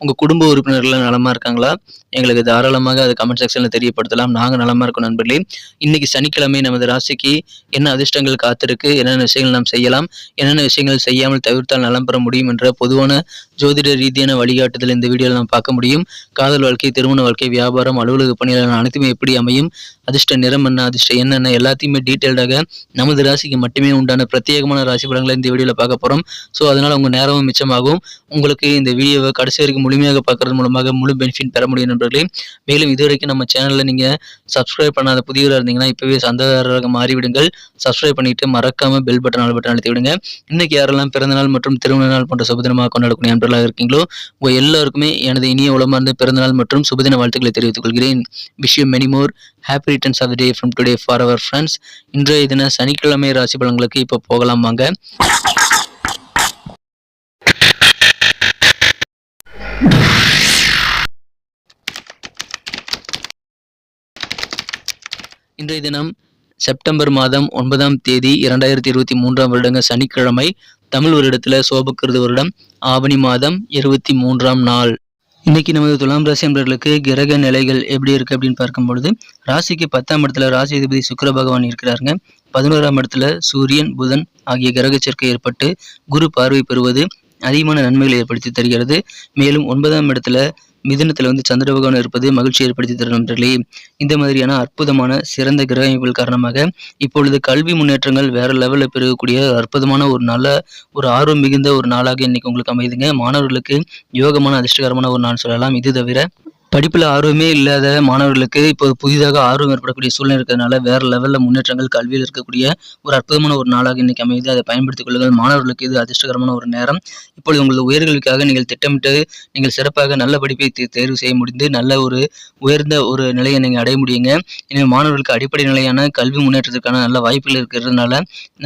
உங்கள் குடும்ப உறுப்பினர்கள் நலமா இருக்காங்களா? எங்களுக்கு தாராளமாக அது கமெண்ட் செக்ஷனில் தெரியப்படுத்தலாம். நாங்கள் நலமா இருக்கோம் நண்பர்களே. இன்னைக்கு சனிக்கிழமை நமது ராசிக்கு என்ன அதிர்ஷ்டங்கள் காத்திருக்கு? என்னென்ன விஷயங்கள் நாம் செய்யலாம்? என்னென்ன விஷயங்கள் செய்யாமல் தவிர்த்தால் நலம் பெற முடியும் என்ற பொதுவான ஜோதிட ரீதியான வழிகாட்டுதல் இந்த வீடியோவில் நாம் பார்க்க முடியும். காதல் வாழ்க்கை திருமண வாழ்க்கை வியாபாரம் அலுவலக பணிகள் அனைத்துமே எப்படி அமையும்? அதிர்ஷ்ட நிறம் என்ன? அதிர்ஷ்டம் என்னென்ன எல்லாத்தையுமே டீட்டெயில்டாக நமது ராசிக்கு மட்டுமே உண்டான பிரத்யேகமான ராசி பலன்களை இந்த வீடியோவில் பார்க்க போகிறோம் ஸோ அதனால் உங்கள் நேரமும் மிச்சமாகும். உங்களுக்கு இந்த வீடியோவை கடைசி வரைக்கும் முழுமையாக பார்க்கறது மூலமாக முழு பெனிஃபிட் பெற முடியும் நண்பர்களே. மேலும் இதுவரைக்கும் நம்ம சேனலில் நீங்கள் சப்ஸ்கிரைப் பண்ணாத புதியவராக இருந்தீங்கன்னா இப்போவே சந்தாதாரராக மாறிவிடுங்கள். சப்ஸ்கிரைப் பண்ணிட்டு மறக்காமல் பெல் பட்டன் ஆல் பட்டன் அழுத்தி விடுங்க. இன்னைக்கு யாரெல்லாம் பிறந்தநாள் மற்றும் திருமண நாள் போன்ற சுபதினமாக கொண்டாடக்கூடிய நண்பர்களாக இருக்கீங்களோ உங்கள் எல்லாருக்குமே எனது இனிய உளமார்ந்த பிறந்தநாள் மற்றும் சுபதின வாழ்த்துக்களை தெரிவித்துக் கொள்கிறேன். விஷயம் many more happy returns of the day from today for our friends இன்றைய தின சனிக்கிழமை ராசி பலன்களுக்கு இப்போ போகலாம் வாங்க. இன்றைய தினம் செப்டம்பர் மாதம் ஒன்பதாம் தேதி இரண்டாயிரத்தி இருபத்தி மூன்றாம் வருடங்க சனிக்கிழமை தமிழ் வருடத்துல சோபக்கிருது வருடம் ஆவணி மாதம் இருபத்தி மூன்றாம் நாள். இன்னைக்கு நமது துலாம் ராசி என்பவர்களுக்கு கிரக நிலைகள் எப்படி இருக்கு அப்படின்னு பார்க்கும் பொழுது ராசிக்கு பத்தாம் இடத்துல ராசி அதிபதி சுக்கிர பகவான் இருக்கிறாருங்க. பதினோராம் இடத்துல சூரியன் புதன் ஆகிய கிரக சேர்க்கை ஏற்பட்டு குரு பார்வை பெறுவது அதிகமான நன்மைகளை ஏற்படுத்தி தருகிறது. மேலும் ஒன்பதாம் இடத்துல மிதுனத்தில் வந்து சந்திர பகவான் இருப்பது மகிழ்ச்சி ஏற்படுத்தி தரும் நண்பர்களே. இந்த மாதிரியான அற்புதமான சிறந்த கிரக அமைப்புகள் காரணமாக இப்பொழுது கல்வி முன்னேற்றங்கள் வேற லெவலில் பெருகக்கூடிய அற்புதமான ஒரு நல்ல ஒரு ஆர்வம் மிகுந்த ஒரு நாளாக இன்னைக்கு உங்களுக்கு அமைதுங்க மாணவர்களுக்கு யோகமான அதிர்ஷ்டகரமான ஒரு நாள் சொல்லலாம். இது தவிர படிப்பில் ஆர்வமே இல்லாத மாணவர்களுக்கு இப்போ புதிதாக ஆர்வம் ஏற்படக்கூடிய சூழ்நிலை இருக்கிறதுனால வேறு லெவலில் முன்னேற்றங்கள் கல்வியில் இருக்கக்கூடிய ஒரு அற்புதமான ஒரு நாளாக இன்றைக்கி அமைது அதை பயன்படுத்திக் கொள்ளுங்கள். மாணவர்களுக்கு இது அதிர்ஷ்டகரமான ஒரு நேரம். இப்பொழுது உங்களது உயர்கல்விக்காக நீங்கள் திட்டமிட்டு நீங்கள் சிறப்பாக நல்ல படிப்பை தேர்வு செய்ய முடிந்து நல்ல ஒரு உயர்ந்த ஒரு நிலையை நீங்கள் அடைய முடியுங்க. எனவே மாணவர்களுக்கு அடிப்படை நிலையான கல்வி முன்னேற்றத்திற்கான நல்ல வாய்ப்புகள் இருக்கிறதுனால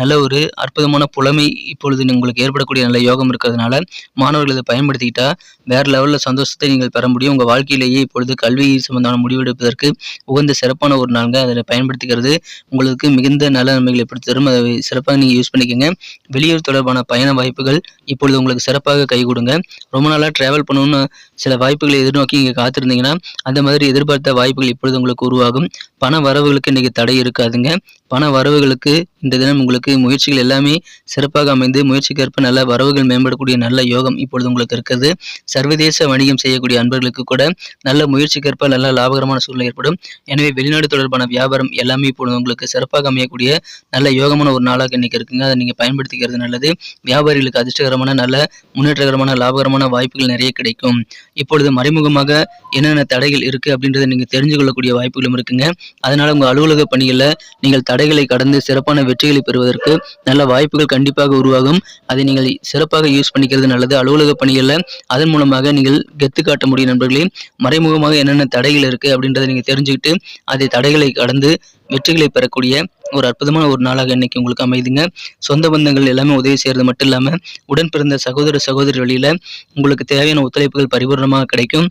நல்ல ஒரு அற்புதமான புலமை இப்பொழுது உங்களுக்கு ஏற்படக்கூடிய நல்ல யோகம் இருக்கிறதுனால மாணவர்கள் இதை பயன்படுத்திக்கிட்டால் வேறு லெவலில் சந்தோஷத்தை நீங்கள் பெற முடியும். உங்கள் வாழ்க்கையிலேயே இப்பொழுது கல்வி சம்பந்தமான முடிவெடுப்பதற்கு உகந்த சிறப்பான ஒரு நாளுங்க. அதை பயன்படுத்திக்கிறது உங்களுக்கு மிகுந்த நல்ல நன்மைகளை ஏற்படுத்தி தரும் அதை சிறப்பாக நீங்கள் யூஸ் பண்ணிக்கோங்க. வெளியூர் தொடர்பான பயண வாய்ப்புகள் இப்பொழுது உங்களுக்கு சிறப்பாக கை கொடுங்க. ரொம்ப நாளாக ட்ராவல் பண்ணணும்னு சில வாய்ப்புகளை எதிர்நோக்கி இங்கே காத்திருந்தீங்கன்னா அந்த மாதிரி எதிர்பார்த்த வாய்ப்புகள் இப்பொழுது உங்களுக்கு உருவாகும். பண வரவுகளுக்கு இன்றைக்கி தடை இருக்காதுங்க. பண வரவுகளுக்கு இந்த தினம் உங்களுக்கு முயற்சிகள் எல்லாமே சிறப்பாக அமைந்து முயற்சிக்கேற்ப நல்ல வரவுகள் மேம்படக்கூடிய நல்ல யோகம் இப்பொழுது உங்களுக்கு இருக்கிறது. சர்வதேச வணிகம் செய்யக்கூடிய அன்பர்களுக்கு கூட நல்ல முயற்சிக்கேற்ப நல்ல லாபகரமான சூழ்நிலை ஏற்படும். எனவே வெளிநாடு தொடர்பான வியாபாரம் எல்லாமே இப்பொழுது உங்களுக்கு சிறப்பாக அமையக்கூடிய நல்ல யோகமான ஒரு நாளாக இன்னைக்கு இருக்குங்க. அதை நீங்கள் பயன்படுத்திக்கிறது நல்லது. வியாபாரிகளுக்கு அதிர்ஷ்டகரமான நல்ல முன்னேற்றகரமான லாபகரமான வாய்ப்புகள் நிறைய கிடைக்கும். இப்பொழுது மறைமுகமாக என்னென்ன தடைகள் இருக்குது அப்படின்றத நீங்கள் தெரிஞ்சு கொள்ளக்கூடிய வாய்ப்புகளும் இருக்குங்க. அதனால் உங்கள் அலுவலக பணிகளில் நீங்கள் தடைகளை கடந்து சிறப்பான வெற்றிகளை பெறுவதற்கு நல்ல வாய்ப்புகள் கண்டிப்பாக உருவாகும். அதை நீங்கள் சிறப்பாக யூஸ் பண்ணிக்கிறது நல்லது. அலுவலக பணிகளில் அதன் மூலமாக நீங்கள் கெத்து காட்ட முடியும் நண்பர்களே. மறைமுகமாக என்னென்ன தடைகள் இருக்குது அப்படின்றத நீங்கள் தெரிஞ்சுக்கிட்டு அதை தடைகளை கடந்து வெற்றிகளை பெறக்கூடிய ஒரு அற்புதமான ஒரு நாளாக இன்னைக்கு உங்களுக்கு அமைதுங்க. சொந்த பந்தங்கள் எல்லாமே உதவி செய்கிறது மட்டும் இல்லாமல் உடன் பிறந்த சகோதர சகோதரி வழியில் உங்களுக்கு தேவையான ஒத்துழைப்புகள் பரிபூர்ணமாக கிடைக்கும்.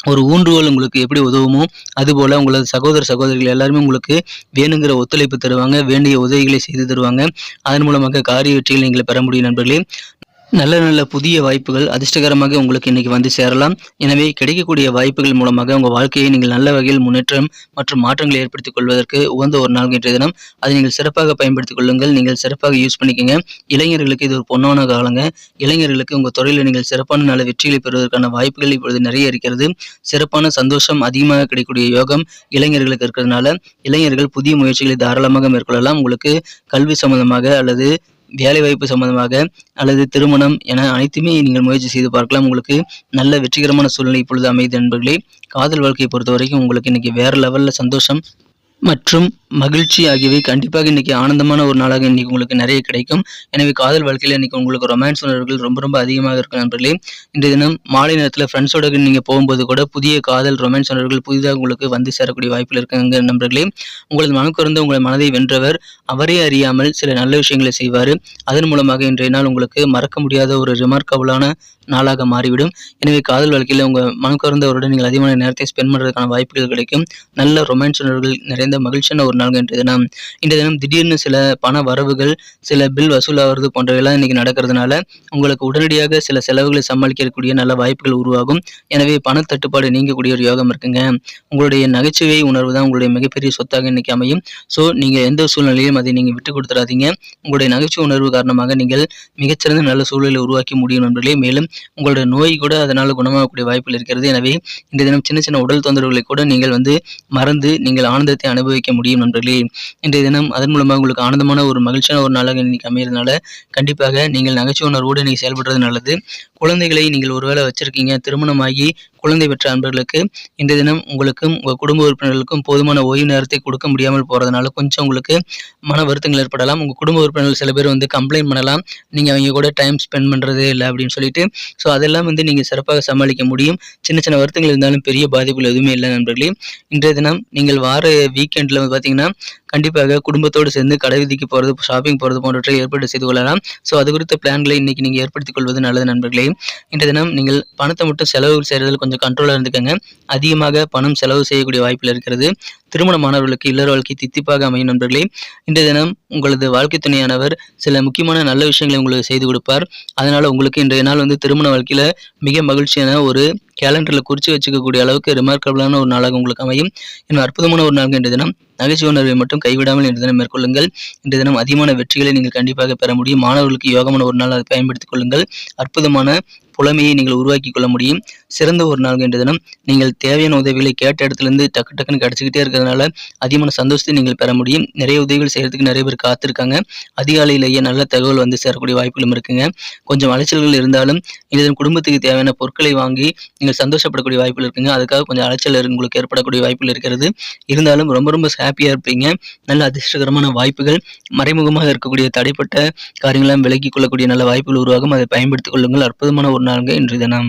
ஒரு ஊன்றுகோல் உங்களுக்கு எப்படி உதவுமோ அதுபோல் உங்களது சகோதர சகோதரிகள் எல்லாருமே உங்களுக்கு வேணுங்கிற ஒத்துழைப்பு தருவாங்க வேண்டிய உதவிகளை செய்து தருவாங்க. அதன் மூலமாக காரிய வெற்றிகளை நீங்கள் பெற முடியும் நண்பர்களே. நல்ல நல்ல புதிய வாய்ப்புகள் அதிர்ஷ்டகரமாக உங்களுக்கு இன்னைக்கு வந்து சேரலாம். எனவே கிடைக்கக்கூடிய வாய்ப்புகள் மூலமாக உங்கள் வாழ்க்கையை நீங்கள் நல்ல வகையில் முன்னேற்றம் மற்றும் மாற்றங்களை ஏற்படுத்திக் கொள்வதற்கு உகந்த ஒரு நாள் இன்றைய தினம். அதை நீங்கள் சிறப்பாக பயன்படுத்திக் கொள்ளுங்கள். நீங்கள் சிறப்பாக யூஸ் பண்ணிக்கோங்க. இளைஞர்களுக்கு இது ஒரு பொன்னான காலங்க. இளைஞர்களுக்கு உங்கள் துறையில் நீங்கள் சிறப்பான நல்ல வெற்றிகளை பெறுவதற்கான வாய்ப்புகள் இப்பொழுது நிறைய இருக்கிறது. சிறப்பான சந்தோஷம் அதிகமாக கிடைக்கக்கூடிய யோகம் இளைஞர்களுக்கு இருக்கிறதுனால இளைஞர்கள் புதிய முயற்சிகளை தாராளமாக மேற்கொள்ளலாம். உங்களுக்கு கல்வி சம்பந்தமாக அல்லது வேலைவாய்ப்பு சம்பந்தமாக அல்லது திருமணம் என அனைத்துமே நீங்கள் முயற்சி செய்து பார்க்கலாம். உங்களுக்கு நல்ல வெற்றிகரமான சூழ்நிலை இப்பொழுது அமைது நண்பர்களே. காதல் வாழ்க்கையை பொறுத்த வரைக்கும் உங்களுக்கு இன்னைக்கு வேற லெவலில் சந்தோஷம் மற்றும் மகிழ்ச்சி ஆகியவை கண்டிப்பாக இன்றைக்கி ஆனந்தமான ஒரு நாளாக இன்றைக்கி உங்களுக்கு நிறைய கிடைக்கும். எனவே காதல் வாழ்க்கையில் இன்னைக்கு உங்களுக்கு ரொமான்ஸ் உணர்வுகள் ரொம்ப ரொம்ப அதிகமாக இருக்கும் நண்பர்களே. இன்றைய தினம் மாலை நேரத்தில் ஃப்ரெண்ட்ஸோட நீங்கள் போகும்போது கூட புதிய காதல் ரொமான்ஸ் உணர்வுகள் புதிதாக உங்களுக்கு வந்து சேரக்கூடிய வாய்ப்பில் இருக்காங்க நண்பர்களே. உங்களது மனக்குறந்து உங்கள் மனதை வென்றவர் அவரே அறியாமல் சில நல்ல விஷயங்களை செய்வார். அதன் மூலமாக இன்றைய நாள் உங்களுக்கு மறக்க முடியாத ஒரு ரிமார்க்கபுளான நாளாக மாறிவிடும். எனவே காதல் வாழ்க்கையில் உங்கள் மனக்குறந்தவருடன் நீங்கள் அதிகமான நேரத்தை ஸ்பெண்ட் பண்ணுறதுக்கான வாய்ப்புகள் கிடைக்கும். நல்ல ரொமான்ஸ் உணர்வுகள் நிறைந்த மகிழ்ச்சியான ஒரு நாள் இன்றைய தினம் இன்றைய தினம் திடீர்னு சில பண வரவுகள் சில பில் வசூலாகிறது போன்றவையெல்லாம் இன்னைக்கு நடக்கிறதுனால உங்களுக்கு உடனடியாக சில செலவுகளை சமாளிக்கக்கூடிய நல்ல வாய்ப்புகள் உருவாகும். எனவே பண தட்டுப்பாடு நீங்கக்கூடிய ஒரு யோகம் இருக்குங்க. உங்களுடைய நகைச்சுவை உணர்வு தான் உங்களுடைய மிகப்பெரிய சொத்தாக இன்னைக்கு அமையும். ஸோ நீங்கள் எந்த சூழ்நிலையும் அதை நீங்கள் விட்டு கொடுத்துறாதீங்க உங்களுடைய நகைச்சுவை உணர்வு காரணமாக நீங்கள் மிகச்சிறந்த நல்ல சூழலை உருவாக்கி முடியும் நண்பர்களே. மேலும் உங்களுடைய நோய் கூட அதனால் குணமாகக்கூடிய வாய்ப்புகள் இருக்கிறது. எனவே இந்த தினம் சின்ன சின்ன உடல் தொந்தரவுகளை கூட நீங்கள் வந்து மறந்து நீங்கள் ஆனந்தத்தை அனுபவிக்க முடியும் நண்பர்களே இன்றைய தினம் அதன் மூலமாக உங்களுக்கு ஆனந்தமான ஒரு மகிழ்ச்சியான ஒரு நாளாக இன்னைக்கு அமையிறதுனால கண்டிப்பாக நீங்கள் நகைச்சுவை உணர்வோடு நீங்கள் செயல்படுறது நல்லது. குழந்தைகளை நீங்கள் ஒருவேளை வச்சிருக்கீங்க திருமணமாகி குழந்தை பெற்ற அன்பர்களுக்கு இந்த தினம் உங்களுக்கும் உங்கள் குடும்ப உறுப்பினர்களுக்கும் போதுமான ஓய்வு நேரத்தை கொடுக்க முடியாமல் போகிறதுனால கொஞ்சம் உங்களுக்கு மன வருத்தங்கள் ஏற்படலாம். உங்கள் குடும்ப உறுப்பினர்கள் சில பேர் வந்து கம்ப்ளைண்ட் பண்ணலாம். நீங்கள் அவங்க கூட டைம் ஸ்பெண்ட் பண்ணுறது இல்லை அப்படின்னு சொல்லிட்டு. ஸோ அதெல்லாம் வந்து நீங்கள் சிறப்பாக சமாளிக்க முடியும். சின்ன சின்ன வருத்தங்கள் இருந்தாலும் பெரிய பாதிப்புகள் எதுவுமே இல்லை நண்பர்களே. இன்றைய தினம் நீங்கள் வார வீக்கெண்டில் வந்து பார்த்தீங்கன்னா கண்டிப்பாக குடும்பத்தோடு சேர்ந்து கடை விதிக்கு போகிறது ஷாப்பிங் போகிறது போன்றவற்றை ஏற்பாடு செய்து கொள்ளலாம். ஸோ அது குறித்த பிளான்களை இன்றைக்கி நீங்கள் ஏற்படுத்திக் கொள்வது நல்லது நண்பர்களே. இன்றைய தினம் நீங்கள் பணத்தை மட்டும் செலவு செய்கிறதில் கொஞ்சம் கண்ட்ரோலாக இருந்துக்கங்க. அதிகமாக பணம் செலவு செய்யக்கூடிய வாய்ப்பில் இருக்கிறது. திருமணமானவர்களுக்கு இல்லற வாழ்க்கை தித்திப்பாக அமையும் நண்பர்களே. இன்றைய தினம் உங்களது வாழ்க்கை துணையானவர் சில முக்கியமான நல்ல விஷயங்களை உங்களுக்கு செய்து கொடுப்பார். அதனால் உங்களுக்கு இன்றைய நாள் வந்து திருமண வாழ்க்கையில் மிக மகிழ்ச்சியான ஒரு கேலண்டரில் குறித்து வச்சுக்கக்கூடிய அளவுக்கு ரிமார்க்கபிளான ஒரு நாளாக உங்களுக்கு அமையும். இன்னும் அற்புதமான ஒரு நாள் இன்றைய தினம். நகைச்சுவை உணர்வை மட்டும் கைவிடாமல் இன்றைய தினம் மேற்கொள்ளுங்கள். இன்றைய தினம் அதிகமான வெற்றிகளை நீங்கள் கண்டிப்பாக பெற முடியும். மாணவர்களுக்கு யோகமான ஒரு நாள் அதை பயன்படுத்திக் கொள்ளுங்கள். அற்புதமான புலமையை நீங்கள் உருவாக்கி கொள்ள முடியும். சிறந்த ஒரு நாள் என்ற தினம் நீங்கள் தேவையான உதவிகளை கேட்ட இடத்துலேருந்து டக்கு டக்குன்னு கிடச்சிக்கிட்டே இருக்கிறதுனால அதிகமான சந்தோஷத்தை நீங்கள் பெற முடியும். நிறைய உதவிகள் செய்கிறதுக்கு நிறைய பேர் காத்திருக்காங்க. அதிகாலையிலேயே நல்ல தகவல் வந்து சேரக்கூடிய வாய்ப்புகளும் இருக்குங்க. கொஞ்சம் அலைச்சல்கள் இருந்தாலும் இதன் குடும்பத்துக்கு தேவையான பொருட்களை வாங்கி நீங்கள் சந்தோஷப்படக்கூடிய வாய்ப்புகள் இருக்குங்க. அதுக்காக கொஞ்சம் அலைச்சல் உங்களுக்கு ஏற்படக்கூடிய வாய்ப்புகள் இருக்கிறது. இருந்தாலும் ரொம்ப ரொம்ப ஹாப்பியாக இருப்பீங்க. நல்ல அதிர்ஷ்டகரமான வாய்ப்புகள் மறைமுகமாக இருக்கக்கூடிய தடைப்பட்ட காரியங்களாம் விலகிக் கொள்ளக்கூடிய நல்ல வாய்ப்புகள் உருவாகும். அதை பயன்படுத்திக் கொள்ளுங்கள். அற்புதமான ஒரு நாளுங்க இன்றைய தினம்.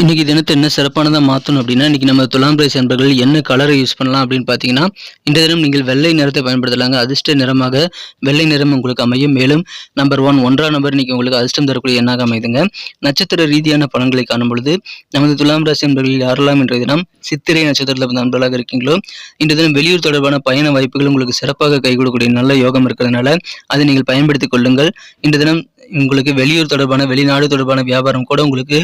இன்றைக்கி தினத்தை என்ன சிறப்பானதாக மாற்றணும் அப்படின்னா இன்றைக்கி நம்ம துலாம் ராசி அன்பர்கள் என்ன கலரை யூஸ் பண்ணலாம் அப்படின்னு பார்த்தீங்கன்னா இந்த தினம் நீங்கள் வெள்ளை நிறத்தை பயன்படுத்தலாங்க. அதிர்ஷ்ட நிறமாக வெள்ளை நிறம் உங்களுக்கு அமையும். மேலும் நம்பர் ஒன் ஒன்றாம் நம்பர் இன்றைக்கி உங்களுக்கு அதிர்ஷ்டம் தரக்கூடிய எண்ணாக அமைதுங்க. நட்சத்திர ரீதியான பலன்களை காணும் பொழுது நமது துலாம் ராசி அன்பர்கள் யாரெல்லாம் இன்றைய தினம் சித்திரை நட்சத்திரத்தில் நண்பர்களாக இருக்கீங்களோ இன்றைய தினம் வெளியூர் தொடர்பான பயண வாய்ப்புகள் உங்களுக்கு சிறப்பாக கைகூடக்கூடிய நல்ல யோகம் இருக்கிறதுனால அதை நீங்கள் பயன்படுத்திக் கொள்ளுங்கள். இன்றைய தினம் உங்களுக்கு வெளியூர் தொடர்பான வெளிநாடு தொடர்பான வியாபாரம் கூட உங்களுக்கு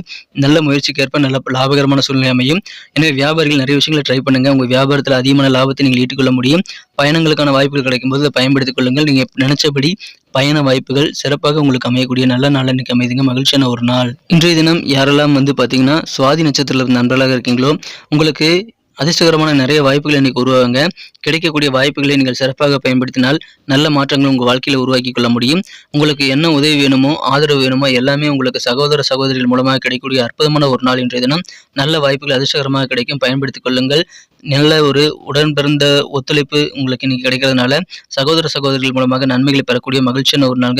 நல்ல முயற்சிக்கு ஏற்ப நல்ல லாபகரமான சூழ்நிலை அமையும். எனவே வியாபாரிகள் நிறைய விஷயங்களை ட்ரை பண்ணுங்கள் உங்கள் வியாபாரத்தில் அதிகமான லாபத்தை நீங்கள் ஈட்டுக்கொள்ள முடியும். பயணங்களுக்கான வாய்ப்புகள் கிடைக்கும் போது அதை பயன்படுத்திக் கொள்ளுங்கள். நீங்கள் நினைச்சபடி பயண வாய்ப்புகள் சிறப்பாக உங்களுக்கு அமையக்கூடிய நல்ல நாள் இன்னைக்கு அமைதுங்க. மகிழ்ச்சியான ஒரு நாள். இன்றைய தினம் யாரெல்லாம் வந்து பார்த்தீங்கன்னா சுவாதி நட்சத்திரத்தில் நண்பர்களாக இருக்கீங்களோ உங்களுக்கு அதிர்ஷ்டகரமான நிறைய வாய்ப்புகள் இன்னைக்கு உருவாங்க கிடைக்கக்கூடிய வாய்ப்புகளை நீங்கள் சிறப்பாக பயன்படுத்தினால் நல்ல மாற்றங்கள் உங்கள் வாழ்க்கையில் உருவாக்கி கொள்ள முடியும். உங்களுக்கு என்ன உதவி வேணுமோ ஆதரவு வேணுமோ எல்லாமே உங்களுக்கு சகோதர சகோதரிகள் மூலமாக கிடைக்கக்கூடிய அற்புதமான ஒரு நாள் இன்றைய தினம். நல்ல வாய்ப்புகள் அதிர்ஷ்டகரமாக கிடைக்கும். பயன்படுத்திக் கொள்ளுங்கள். நல்ல ஒரு உடன் பிறந்த ஒத்துழைப்பு உங்களுக்கு இன்னைக்கு கிடைக்கிறதுனால சகோதர சகோதரிகள் மூலமாக நன்மைகளை பெறக்கூடிய மகிழ்ச்சியான ஒரு நாள்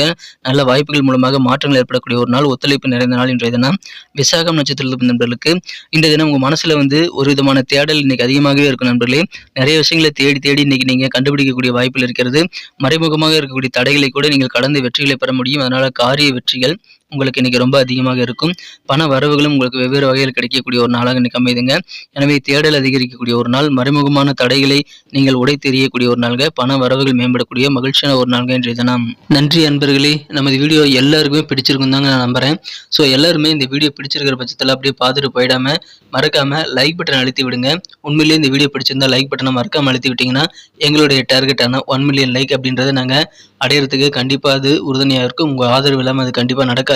நல்ல வாய்ப்புகள் மூலமாக மாற்றங்கள் ஏற்படக்கூடிய ஒரு நாள் ஒத்துழைப்பு நிறைந்த நாள் இன்றைய தினம். விசாகம் நட்சத்திரத்தில் நண்பர்களுக்கு இந்த தினம் உங்கள் மனசில் வந்து ஒரு விதமான தேடல் இன்னைக்கு அதிகமாகவே இருக்கும் நண்பர்களே. நிறைய விஷயங்களை தேடி தேடி இன்னைக்கு நீங்கள் கண்டுபிடிக்கக்கூடிய வாய்ப்பில் இருக்கிறது. மறைமுகமாக இருக்கக்கூடிய தடைகளை கூட நீங்கள் கடந்து வெற்றிகளை பெற முடியும். அதனால காரிய வெற்றிகள் உங்களுக்கு இன்னைக்கு ரொம்ப அதிகமாக இருக்கும். பண வரவுகளும் உங்களுக்கு வெவ்வேறு வகையில் கிடைக்கக்கூடிய ஒரு நாளாக இன்னைக்கு அமைதுங்க. எனவே தேடல் அதிகரிக்கக்கூடிய ஒரு நாள் மறைமுகமான தடைகளை நீங்கள் உடை தெரியக்கூடிய ஒரு நாள்க பண வரவுகள் மேம்படக்கூடிய மகிழ்ச்சியான ஒரு நாள்க இன்றைய தினம். நன்றி அன்பர்களே. நமது வீடியோ எல்லாருக்குமே பிடிச்சிருக்கும் தாங்க நான் நம்புறேன். ஸோ எல்லாருமே இந்த வீடியோ பிடிச்சிருக்கிற பட்சத்தில் அப்படியே பார்த்துட்டு போயிடாம மறக்காம லைக் பட்டன் அழுத்தி விடுங்க. உண்மையிலேயே இந்த வீடியோ பிடிச்சிருந்தா லைக் பட்டனை மறக்காம அழுத்தி விட்டீங்கன்னா எங்களுடைய டார்கெட்டான ஒன் மில்லியன் லைக் அப்படின்றத நாங்கள் அடையிறதுக்கு கண்டிப்பாக அது உறுதுணையாக இருக்கும். உங்கள் ஆதரவு இல்லாமல் அது கண்டிப்பாக நடக்காது.